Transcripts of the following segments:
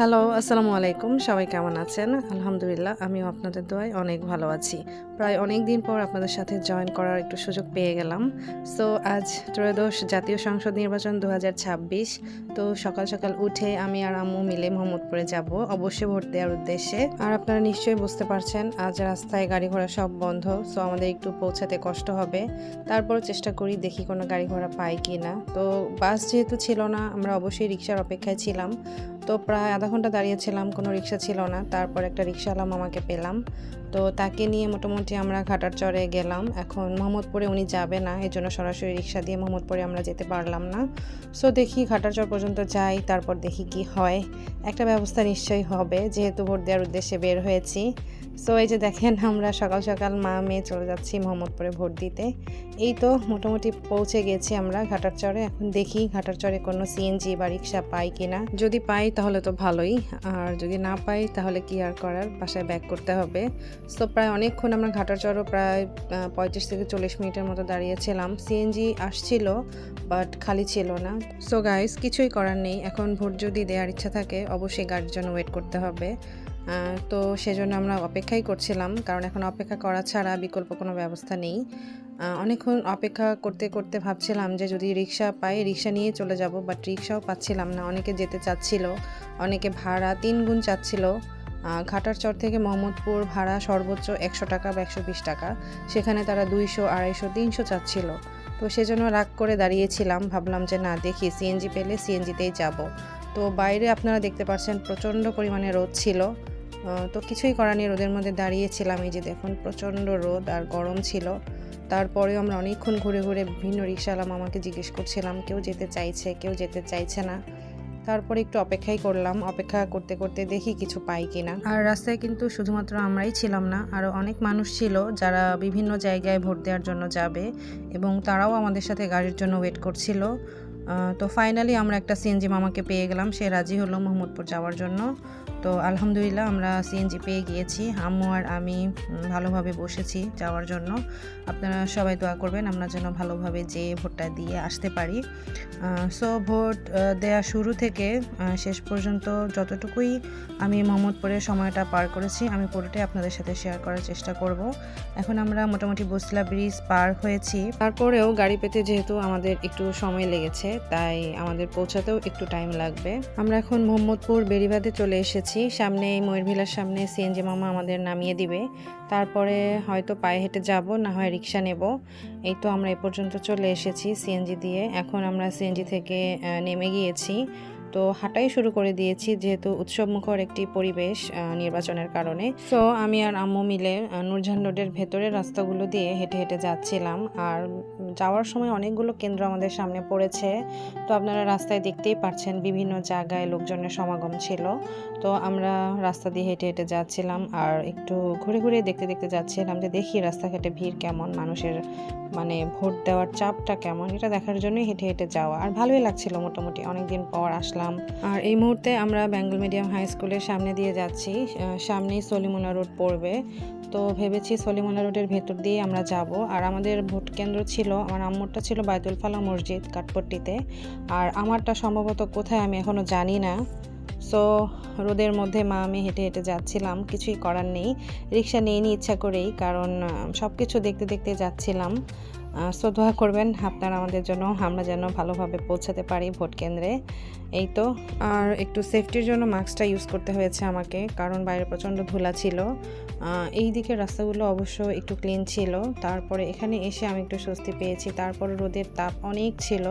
Hello আসসালামু আলাইকুম। সবাই কেমন আছেন? আলহামদুলিল্লাহ, আমিও আপনাদের দোয়ায় অনেক ভালো আছি। প্রায় অনেক দিন পর আপনাদের সাথে জয়েন করার একটু সুযোগ পেয়ে গেলাম। সো আজ ত্রয়োদশ জাতীয় সংসদ নির্বাচন দু হাজার ছাব্বিশ। তো সকাল সকাল উঠে আমি আর আম্মু মিলে মোহাম্মদপুরে যাব, অবশ্যই ভোট দেওয়ার উদ্দেশ্যে। আর আপনারা নিশ্চয়ই বুঝতে পারছেন, আজ রাস্তায় গাড়ি ঘোড়া সব বন্ধ সো আমাদের একটু পৌঁছাতে কষ্ট হবে। তারপর চেষ্টা করি দেখি কোনো গাড়ি ঘোড়া পাই কি না তো বাস যেহেতু ছিল না, আমরা অবশ্যই রিক্সার অপেক্ষায় ছিলাম। তো প্রায় আধা ঘণ্টা দাঁড়িয়েছিলাম, কোনো রিক্সা ছিল না। তারপর একটা রিক্সাওয়ালা মামাকে পেলাম। তো তাকে নিয়ে মোটামুটি আমরা ঘাটার চরে গেলাম। এখন মোহাম্মদপুরে উনি যাবে না, এই জন্য সরাসরি রিক্সা দিয়ে মোহাম্মদপুরে আমরা যেতে পারলাম না। সো দেখি ঘাটার চর পর্যন্ত যাই, তারপর দেখি কি হয়। একটা ব্যবস্থা নিশ্চয়ই হবে, যেহেতু ভোট দেওয়ার উদ্দেশ্যে বের হয়েছি। সো এই যে দেখেন, আমরা সকাল সকাল মা মেয়ে চলে যাচ্ছি মোহাম্মদপুরে ভোট দিতে। এই তো মোটামুটি পৌঁছে গেছি আমরা ঘাটার চরে। এখন দেখি ঘাটার চরে কোনো সিএনজি বা রিক্সা পাই কিনা। যদি পাই তাহলে তো ভালোই, আর যদি না পাই তাহলে কি আর করার? বাসায় ব্যাক করতে হবে। সো প্রায় অনেকক্ষণ আমরা ঘাটার চরও প্রায় পঁয়ত্রিশ থেকে চল্লিশ মিনিটের মতো দাঁড়িয়েছিলাম। সিএনজি আসছিল বাট খালি ছিল না। সো গাইস কিছুই করার নেই। এখন ভোট যদি দেওয়ার ইচ্ছা থাকে, অবশ্যই গাড়ির জন্য ওয়েট করতে হবে। তো সেজন্য আমরা অপেক্ষাই করছিলাম কারণ এখন অপেক্ষা করা ছাড়া বিকল্প কোনো ব্যবস্থা নেই। অনেকক্ষণ অপেক্ষা করতে করতে ভাবছিলাম যে যদি রিক্সা পাই রিক্সা নিয়ে চলে যাব বাট রিক্সাও পাচ্ছিলাম না। অনেকে যেতে চাচ্ছিল অনেকে ভাড়া তিন গুণ চাচ্ছিল। আহ, ঘাটার চর থেকে মোহাম্মদপুর ভাড়া সর্বোচ্চ একশো টাকা বা একশো বিশ টাকা। সেখানে তারা দুইশো আড়াইশো তিনশো চাচ্ছিল। তো সেজন্য রাগ করে দাঁড়িয়েছিলাম ভাবলাম যে না দেখি সিএনজি পেলে সিএনজিতেই যাব। তো বাইরে আপনারা দেখতে পাচ্ছেন প্রচণ্ড পরিমাণে রোদ ছিল। তো কিছুই করার নেই, রোদের মধ্যে দাঁড়িয়েছিলাম। এই যে দেখুন, প্রচণ্ড রোদ আর গরম ছিল। তারপরেও আমরা অনেকক্ষণ ঘুরে ঘুরে বিভিন্ন রিক্সাওয়ালা মামাকে জিজ্ঞেস করছিলাম, কেউ যেতে চাইছে, কেউ যেতে চাইছে না? তারপরে একটু অপেক্ষাই করলাম, অপেক্ষা করতে করতে দেখি কিছু পাই কিনা। আর রাস্তায় কিন্তু শুধুমাত্র আমরাই ছিলাম না আরও অনেক মানুষ ছিল যারা বিভিন্ন জায়গায় ভোট দেওয়ার জন্য যাবে এবং তারাও আমাদের সাথে গাড়ির জন্য ওয়েট করছিল। তো ফাইনালি আমরা একটা সিএনজি মামাকে পেয়ে গেলাম। সে রাজি হলো মোহাম্মদপুর যাওয়ার জন্য। তো আলহামদুলিল্লাহ আমরা সিএনজি পেয়ে গিয়েছি। আম্মু আর আমি ভালোভাবে বসেছি যাওয়ার জন্য। আপনারা সবাই দোয়া করবেন আমরা যেন ভালোভাবে যেয়ে ভোটটা দিয়ে আসতে পারি। সো ভোট দেয়া শুরু থেকে শেষ পর্যন্ত যতটুকুই আমি মোহাম্মদপুরের সময়টা পার করেছি, আমি পুরোটাই আপনাদের সাথে শেয়ার করার চেষ্টা করব। এখন আমরা মোটামুটি বসলা ব্রিজ পার হয়েছি। তারপরেও গাড়ি পেতে যেহেতু আমাদের একটু সময় লেগেছে তাই আমাদের পৌঁছাতেও একটু টাইম লাগবে। আমরা এখন মোহাম্মদপুর বেরিবাদে চলে এসেছি। সামনে এই ময়ূরভিলার সামনে সিএনজি মামা আমাদের নামিয়ে দিবে। তারপরে হয়তো পায়ে হেঁটে যাব, না হয় রিক্সা নেব। এই তো আমরা এ পর্যন্ত চলে এসেছি সিএনজি দিয়ে। এখন আমরা সিএনজি থেকে নেমে গিয়েছি। তো হাঁটাই শুরু করে দিয়েছি, যেহেতু উৎসবমুখর একটি পরিবেশ নির্বাচনের কারণে। সো আমি আর আম্মু মিলে নূরজাহান রোডের ভেতরের রাস্তাগুলো দিয়ে হেঁটে হেঁটে যাচ্ছিলাম। আর যাওয়ার সময় অনেকগুলো কেন্দ্র আমাদের সামনে পড়েছে। তো আপনারা রাস্তায় দেখতেই পাচ্ছেন বিভিন্ন জায়গায় লোকজনের সমাগম ছিল। তো আমরা রাস্তা দিয়ে হেঁটে হেঁটে যাচ্ছিলাম আর একটু ঘুরে ঘুরে দেখতে দেখতে যাচ্ছিলাম যে দেখি রাস্তাঘাটে ভিড় কেমন, মানুষের মানে ভোট দেওয়ার চাপটা কেমন, এটা দেখার জন্যই হেঁটে হেঁটে যাওয়া। আর ভালোই লাগছিল মোটামুটি। অনেকদিন পর আসলাম। আর এই মুহূর্তে আমরা বেঙ্গল মিডিয়াম হাই স্কুলের সামনে দিয়ে যাচ্ছি। সামনেই সলিমুনা রোড পড়বে। তো ভেবেছি সলিমুনা রোডের ভেতর দিয়ে আমরা যাব। আর আমাদের ভোট কেন্দ্র ছিল, আমার আম্মুরটা ছিল বায়তুল ফালা মসজিদ কাঠপট্টিতে। আর আমারটা সম্ভবত কোথায় আমি এখনও জানি না। সো রোদের মধ্যে মা, আমি হেঁটে হেঁটে যাচ্ছিলাম। কিছুই করার নেই। রিক্সা নিয়ে নিই ইচ্ছা করেই, কারণ সব কিছু দেখতে দেখতে যাচ্ছিলাম। সো দোয়া করবেন আপনারা আমাদের জন্য, আমরা যেন ভালোভাবে পৌঁছাতে পারি ভোট কেন্দ্রে। এই তো, আর একটু সেফটির জন্য মাস্কটা ইউজ করতে হয়েছে আমাকে, কারণ বাইরে প্রচণ্ড ধুলা ছিল। এই দিকের রাস্তাগুলো অবশ্য একটু ক্লিন ছিল। তারপরে এখানে এসে আমি একটু স্বস্তি পেয়েছি। তারপরে রোদের তাপ অনেক ছিল,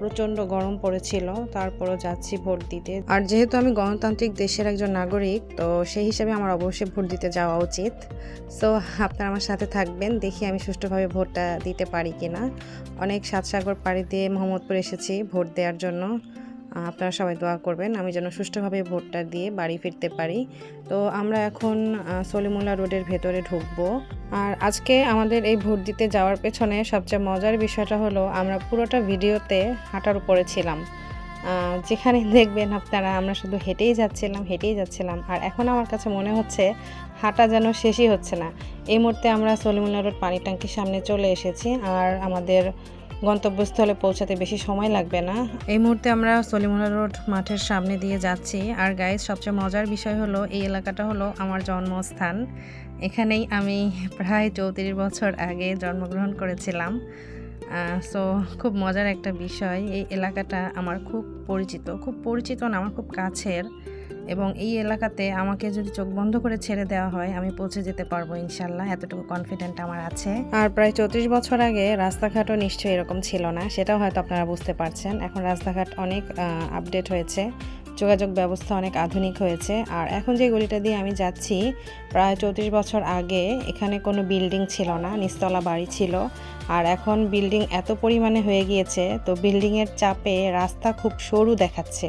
প্রচণ্ড গরম পড়েছিল। তারপরও যাচ্ছি ভোট দিতে। আর যেহেতু আমি গণতান্ত্রিক দেশের একজন নাগরিক, তো সেই হিসাবে আমার অবশ্যই ভোট দিতে যাওয়া উচিত। সো আপনারা আমার সাথে থাকবেন, দেখি আমি সুষ্ঠুভাবে ভোটটা দিতে পারি কিনা। অনেক সাতসাগর পাড়ি দিয়ে মোহাম্মদপুর এসেছি ভোট দেওয়ার জন্য। আপনারা সবাই দোয়া করবেন, আমি যেন সুষ্ঠুভাবে ভোটটা দিয়ে বাড়ি ফিরতে পারি। তো আমরা এখন সলিমুল্লা রোডের ভেতরে ঢুকবো। আর আজকে আমাদের এই ভোট দিতে যাওয়ার পেছনে সবচেয়ে মজার বিষয়টা হলো, আমরা পুরোটা ভিডিওতে হাঁটার উপরে ছিলাম। যেখানে দেখবেন আপনারা, আমরা শুধু হেঁটেই যাচ্ছিলাম হেঁটেই যাচ্ছিলাম। আর এখন আমার কাছে মনে হচ্ছে, হাঁটা যেন শেষই হচ্ছে না। এই মুহূর্তে আমরা সলিমুল্লা রোড পানি ট্যাঙ্কির সামনে চলে এসেছি। আর আমাদের গন্তব্যস্থলে পৌঁছাতে বেশি সময় লাগবে না। এই মুহূর্তে আমরা সলিমুল্লা রোড মাঠের সামনে দিয়ে যাচ্ছি। আর গাইজ সবচেয়ে মজার বিষয় হলো, এই এলাকাটা হলো আমার জন্মস্থান। এখানেই আমি প্রায় চৌত্রিশ বছর আগে জন্মগ্রহণ করেছিলাম। সো খুব মজার একটা বিষয়, এই এলাকাটা আমার খুব পরিচিত খুব পরিচিত না, আমার খুব কাছের। এবং এই এলাকাতে আমাকে যদি চোখ বন্ধ করে ছেড়ে দেওয়া হয়, আমি পৌঁছে যেতে পারব ইনশাল্লাহ এতটুকু কনফিডেন্ট আমার আছে। আর প্রায় চৌত্রিশ বছর আগে রাস্তাঘাটও নিশ্চয়ই এরকম ছিল না, সেটাও হয়তো আপনারা বুঝতে পারছেন। এখন রাস্তাঘাট অনেক আপডেট হয়েছে, যোগাযোগ ব্যবস্থা অনেক আধুনিক হয়েছে। আর এখন যে গলিটা দিয়ে আমি যাচ্ছি, প্রায় চৌত্রিশ বছর আগে এখানে কোনো বিল্ডিং ছিল না নিস্তলা বাড়ি ছিল। আর এখন বিল্ডিং এত পরিমাণে হয়ে গিয়েছে, তো বিল্ডিংয়ের চাপে রাস্তা খুব সরু দেখাচ্ছে।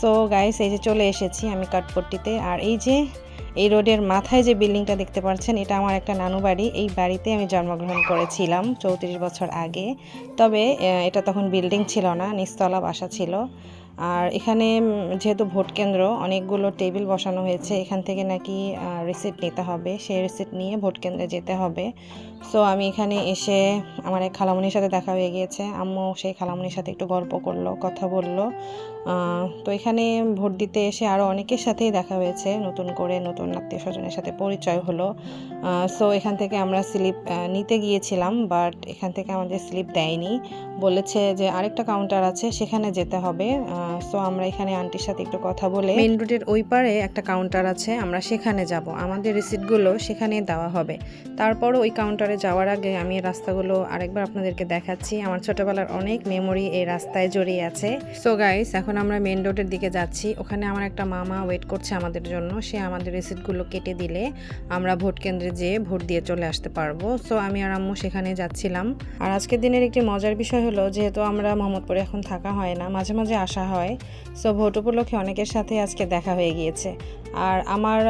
সো গাইস এই যে চলে এসেছি আমি কাঠপট্টিতে। আর এই যে, এই রোডের মাথায় যে বিল্ডিংটা দেখতে পাচ্ছেন, এটা আমার একটা নানু বাড়ি। এই বাড়িতে আমি জন্মগ্রহণ করেছিলাম চৌত্রিশ বছর আগে। তবে এটা তখন বিল্ডিং ছিল না, নিচতলা বাসা ছিল। আর এখানে যেহেতু ভোট কেন্দ্র, অনেকগুলো টেবিল বসানো হয়েছে। এখান থেকে নাকি রিসিপ্ট নিতে হবে। সেই রিসিপ্ট নিয়ে ভোট কেন্দ্রে যেতে হবে। সো আমি এখানে এসে আমার এক খালামুনির সাথে দেখা হয়ে গিয়েছে। আম্মু সেই খালামুনির সাথে একটু গল্প করল, কথা বলল। তো এখানে ভোট দিতে এসে আরও অনেকের সাথেই দেখা হয়েছে। নতুন করে নতুন আত্মীয় স্বজনের সাথে পরিচয় হলো। সো এখান থেকে আমরা স্লিপ নিতে গিয়েছিলাম বাট এখান থেকে আমাদের স্লিপ দেয়নি। বলেছে যে আরেকটা কাউন্টার আছে, সেখানে যেতে হবে। সো আমরা এখানে আন্টির সাথে একটু কথা বলে মেইন রোডের ওই পারে একটা কাউন্টার আছে, আমরা সেখানে যাব। আমাদের রিসিপ্টগুলো সেখানে দেওয়া হবে। তারপরও ওই কাউন্টারে যাওয়ার আগে আমি রাস্তাগুলো আরেকবার আপনাদেরকে দেখাচ্ছি। আমার ছোটবেলার অনেক মেমোরি এই রাস্তায় জড়িয়ে আছে। সো গাইস এখন আমরা মেন রোডের দিকে যাচ্ছি। ওখানে আমার একটা মামা ওয়েট করছে আমাদের জন্য। সে আমাদের রিসিপ্টগুলো কেটে দিলে আমরা ভোট কেন্দ্রে যেয়ে ভোট দিয়ে চলে আসতে পারব। সো আমি আর আম্মু সেখানে যাচ্ছিলাম। আর আজকের দিনের একটি মজার বিষয় হলো, যেহেতু আমরা মোহাম্মদপুরে এখন থাকা হয় না, মাঝে মাঝে আসা হয়। সো ভোট উপলক্ষে অনেকের সাথে আজকে দেখা হয়ে গিয়েছে। আর আমার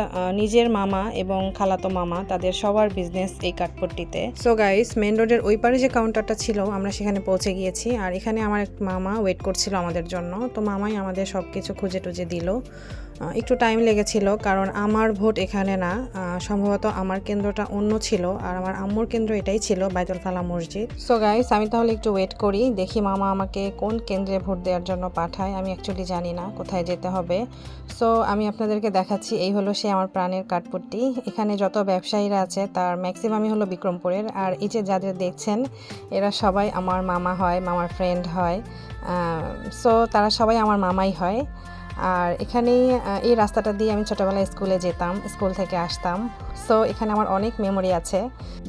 নিজের মামা এবং খালাতো মামা, তাদের সবার বিজনেস এই কাঠপট্টিতে। সো গাইস মেন রোডের ওই পারে যে কাউন্টারটা ছিল, আমরা সেখানে পৌঁছে গিয়েছি। আর এখানে আমার এক মামা ওয়েট করছিল আমাদের জন্য। তো মামাই আমাদের সব কিছু খুঁজে টুজে দিল। একটু টাইম লেগেছিল, কারণ আমার ভোট এখানে না সম্ভবত আমার কেন্দ্রটা অন্য ছিল, আর আমার আম্মুর কেন্দ্র এটাই ছিল, বাইতুল ফালা মসজিদ। সো গাইস আমি তাহলে একটু ওয়েট করি, দেখি মামা আমাকে কোন কেন্দ্রে ভোট দেওয়ার জন্য পাঠায়, আমি অ্যাকচুয়ালি জানি না কোথায় যেতে হবে। সো আমি আপনাদেরকে দেখাচ্ছি, এই হলো সে আমার প্রাণের কাঠপট্টি। এখানে যত ব্যবসায়ীরা আছে, তার ম্যাক্সিমামই হলো বিক্রমপুরের, আর এই যে যাদের দেখছেন, এরা সবাই আমার মামা হয়, মামার ফ্রেন্ড হয় সো তারা সবাই আমার মামাই হয়। আর এখানেই এই রাস্তাটা দিয়ে আমি ছোটোবেলায় স্কুলে যেতাম, স্কুল থেকে আসতাম। সো এখানে আমার অনেক মেমোরি আছে,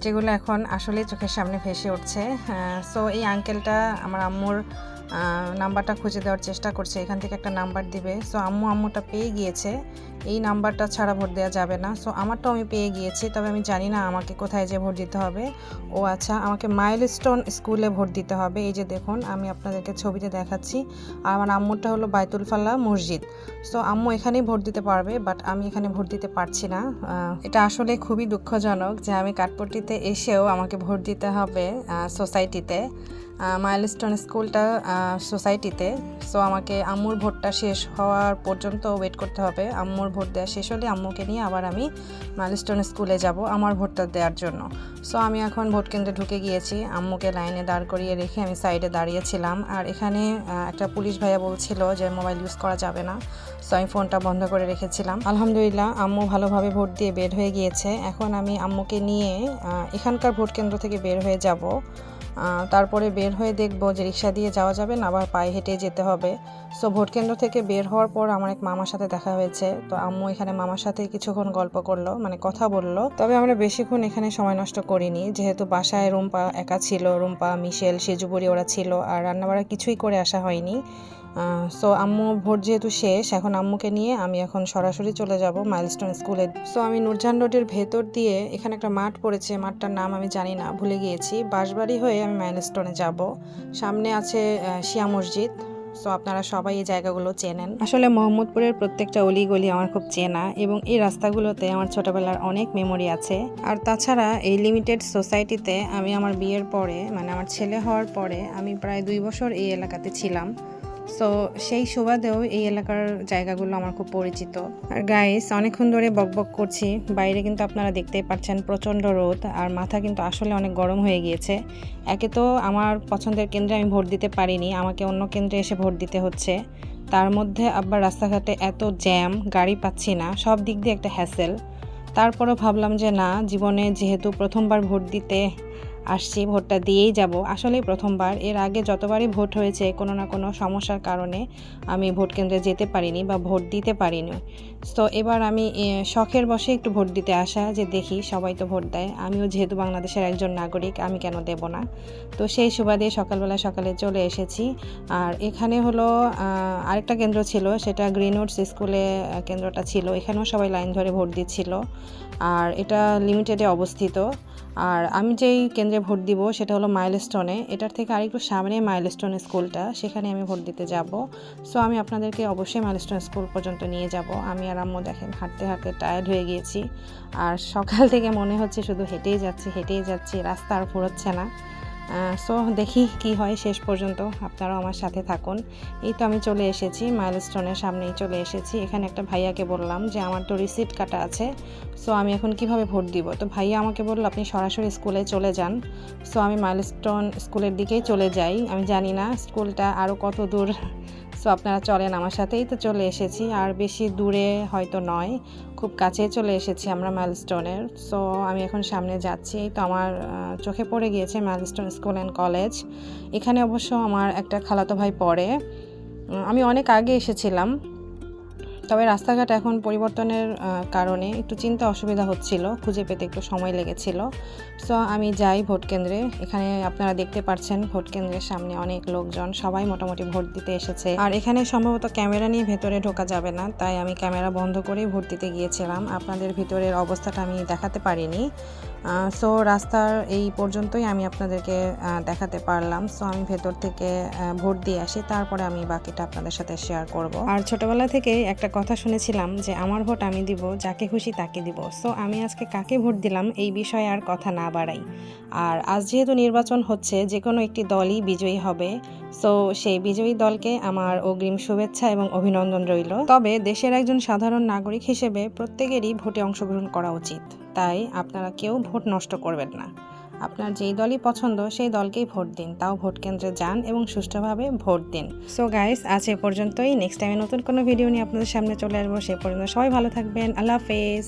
যেগুলো এখন আসলে চোখের সামনে ভেসে উঠছে। সো এই আঙ্কেলটা আমার আম্মুর নাম্বারটা খুঁজে দেওয়ার চেষ্টা করছে। এখান থেকে একটা নাম্বার দিবে। সো আম্মু আম্মুটা পেয়ে গিয়েছে। এই নাম্বারটা ছাড়া ভোট দেওয়া যাবে না। সো আমারটাও আমি পেয়ে গিয়েছি, তবে আমি জানি না আমাকে কোথায় যে ভোট দিতে হবে। ও আচ্ছা আমাকে মাইলস্টোন স্কুলে ভোট দিতে হবে। এই যে দেখুন, আমি আপনাদেরকে ছবিতে দেখাচ্ছি। আর আমার আম্মুরটা হলো বাইতুল ফাল্লা মসজিদ। সো আম্মু এখানেই ভোট দিতে পারবে বাট আমি এখানে ভোট দিতে পারছি না। এটা আসলে খুবই দুঃখজনক যে আমি কাঠপট্টিতে এসেও আমাকে ভোট দিতে হবে সোসাইটিতে মাইলস্টোন স্কুলটা সোসাইটিতে সো আমাকে আম্মুর ভোটটা শেষ হওয়ার পর্যন্ত ওয়েট করতে হবে। আম্মুর ভোট দেওয়া শেষ হলে আম্মুকে নিয়ে আবার আমি মাইলস্টোন স্কুলে যাব আমার ভোটটা দেওয়ার জন্য। সো আমি এখন ভোট কেন্দ্রে ঢুকে গিয়েছি। আম্মুকে লাইনে দাঁড় করিয়ে রেখে আমি সাইডে দাঁড়িয়েছিলাম। আর এখানে একটা পুলিশ ভাইয়া বলছিল যে মোবাইল ইউজ করা যাবে না। সো আমি ফোনটা বন্ধ করে রেখেছিলাম। আলহামদুলিল্লাহ, আম্মু ভালোভাবে ভোট দিয়ে বের হয়ে গিয়েছে। এখন আমি আম্মুকে নিয়ে এখানকার ভোট কেন্দ্র থেকে বের হয়ে যাব। তারপরে বের হয়ে দেখব যে রিক্সা দিয়ে যাওয়া যাবে না, আবার পায়ে হেঁটে যেতে হবে। সো ভোট কেন্দ্র থেকে বের হওয়ার পর আমার এক মামার সাথে দেখা হয়েছে। তো আম্মু এখানে মামার সাথে কিছুক্ষণ গল্প করল মানে কথা বলল। তবে আমরা বেশিক্ষণ এখানে সময় নষ্ট করিনি, যেহেতু বাসায় রুম্পা একা ছিল, রুম্পা, মিশেল, সেজুবুরি ওরা ছিল, আর রান্নাবাড়া কিছুই করে আসা হয়নি। সো আম্মু ভোট যেহেতু শেষ, এখন আম্মুকে নিয়ে আমি এখন সরাসরি চলে যাব মাইলস্টোন স্কুলে সো আমি নূরজাহান রোডের ভেতর দিয়ে এখানে একটা মাঠ পড়েছে, মাঠটার নাম আমি জানি না, ভুলে গিয়েছি। বাঁশবাড়ি হয়ে আমি মাইলস্টোনে যাব। সামনে আছে শিয়া মসজিদ। সো আপনারা সবাই এই জায়গাগুলো চেনেন। আসলে মোহাম্মদপুরের প্রত্যেকটা অলিগলি আমার খুব চেনা এবং এই রাস্তাগুলোতে আমার ছোটবেলার অনেক মেমোরি আছে। আর তাছাড়া এই লিমিটেড সোসাইটিতে আমি আমার বিয়ের পরে মানে আমার ছেলে হওয়ার পরে আমি প্রায় দুই বছর এই এলাকাতে ছিলাম। সো সেই সুবাদেও এই এলাকার জায়গাগুলো আমার খুব পরিচিত। আর গাইস অনেকক্ষণ ধরে বকবক করছি। বাইরে কিন্তু আপনারা দেখতেই পাচ্ছেন প্রচণ্ড রোদ আর মাথা কিন্তু আসলে অনেক গরম হয়ে গিয়েছে। একে তো আমার পছন্দের কেন্দ্রে আমি ভোট দিতে পারিনি, আমাকে অন্য কেন্দ্রে এসে ভোট দিতে হচ্ছে। তার মধ্যে আবার রাস্তাঘাটে এত জ্যাম গাড়ি পাচ্ছি না, সব দিক দিয়ে একটা হ্যাসেল তারপরও ভাবলাম যে না, জীবনে যেহেতু প্রথমবার ভোট দিতে আসছি, ভোটটা দিয়েই যাব। আসলে প্রথমবার। এর আগে যতবারই ভোট হয়েছে কোনো না কোনো সমস্যার কারণে আমি ভোট কেন্দ্রে যেতে পারিনি বা ভোট দিতে পারিনি। তো এবার আমি শখের বসে একটু ভোট দিতে আসা যে দেখি সবাই তো ভোট দেয়। আমিও যেহেতু বাংলাদেশের একজন নাগরিক, আমি কেন দেব না? তো সেই সুবাদে সকালবেলা সকালে চলে এসেছি। আর এখানে হলো আরেকটা কেন্দ্র ছিল, সেটা গ্রিনউডস স্কুলে কেন্দ্রটা ছিল। এখানেও সবাই লাইন ধরে ভোট দিচ্ছিল। আর এটা লিমিটেডে অবস্থিত। আর আমি যেই কেন্দ্রে ভোট দিব সেটা হলো মাইলস্টোনে। এটার থেকে আরেকটু সামনে মাইলস্টোন স্কুলটা, সেখানে আমি ভোট দিতে যাব। সো আমি আপনাদেরকে অবশ্যই মাইলস্টোন স্কুল পর্যন্ত নিয়ে যাব। আমি আর আম্মু দেখেন, হাঁটতে হাঁটতে টায়ার্ড হয়ে গিয়েছি। আর সকাল থেকে মনে হচ্ছে শুধু হেঁটেই যাচ্ছি হেঁটেই যাচ্ছি, রাস্তা আর ফুরোচ্ছে না। সো দেখি কি হয় শেষ পর্যন্ত, আপনারাও আমার সাথে থাকুন। এই তো আমি চলে এসেছি মাইলস্টোনের সামনেই চলে এসেছি। এখানে একটা ভাইয়াকে বললাম যে, আমার তো রিসিট কাটা আছে সো আমি এখন কীভাবে ভোট দিব? তো ভাইয়া আমাকে বলল, আপনি সরাসরি স্কুলে চলে যান সো আমি মাইলস্টোন স্কুলের দিকেই চলে যাই। আমি জানি না স্কুলটা আরও কত দূর সো আপনারা চলেন আমার সাথেই তো চলে এসেছি। আর বেশি দূরে হয়তো নয়, খুব কাছে চলে এসেছি আমরা মাইলস্টোনের সো আমি এখন সামনে যাচ্ছি। তো আমার চোখে পড়ে গিয়েছে মাইলস্টোন স্কুল অ্যান্ড কলেজ এখানে অবশ্য আমার একটা খালাতো ভাই পড়ে। আমি অনেক আগে এসেছিলাম। তবে রাস্তাঘাট এখন পরিবর্তনের কারণে একটু চিন্তা অসুবিধা হচ্ছিল, খুঁজে পেতে একটু সময় লেগেছিল। সো আমি যাই ভোট কেন্দ্রে। এখানে আপনারা দেখতে পাচ্ছেন ভোট কেন্দ্রের সামনে অনেক লোকজন, সবাই মোটামুটি ভোট দিতে এসেছে। আর এখানে সম্ভবত ক্যামেরা নিয়ে ভেতরে ঢোকা যাবে না, তাই আমি ক্যামেরা বন্ধ করেই ভোট দিতে গিয়েছিলাম। আপনাদের ভিতরের অবস্থাটা আমি দেখাতে পারিনি। সো রাস্তার এই পর্যন্তই আমি আপনাদেরকে দেখাতে পারলাম। সো আমি ভেতর থেকে ভোট দিয়ে আসি, তারপরে আমি বাকিটা আপনাদের সাথে শেয়ার করব। আর ছোটবেলা থেকে একটা কথা শুনেছিলাম যে আমার ভোট আমি দিব, যাকে খুশি তাকে দিব। সো আমি আজকে কাকে ভোট দিলাম এই বিষয়ে আর কথা না বাড়াই। আর আজ যেহেতু নির্বাচন হচ্ছে যে কোনো একটি দলই বিজয়ী হবে। সো সেই বিজয়ী দলকে আমার অগ্রিম শুভেচ্ছা এবং অভিনন্দন রইল। তবে দেশের একজন সাধারণ নাগরিক হিসেবে প্রত্যেকেরই ভোটে অংশগ্রহণ করা উচিত। তাই আপনারা কেউ ভোট নষ্ট করবেন না। আপনার যেই দলই পছন্দ, সেই দলকেই ভোট দিন। তাও ভোট কেন্দ্রে যান এবং সুষ্ঠুভাবে ভোট দিন। সো গাইস আজ এ পর্যন্তই। নেক্সট টাইমে নতুন কোনো ভিডিও নিয়ে আপনাদের সামনে চলে আসব। সে পর্যন্ত সবাই ভালো থাকবেন। আল্লাহ হাফেজ।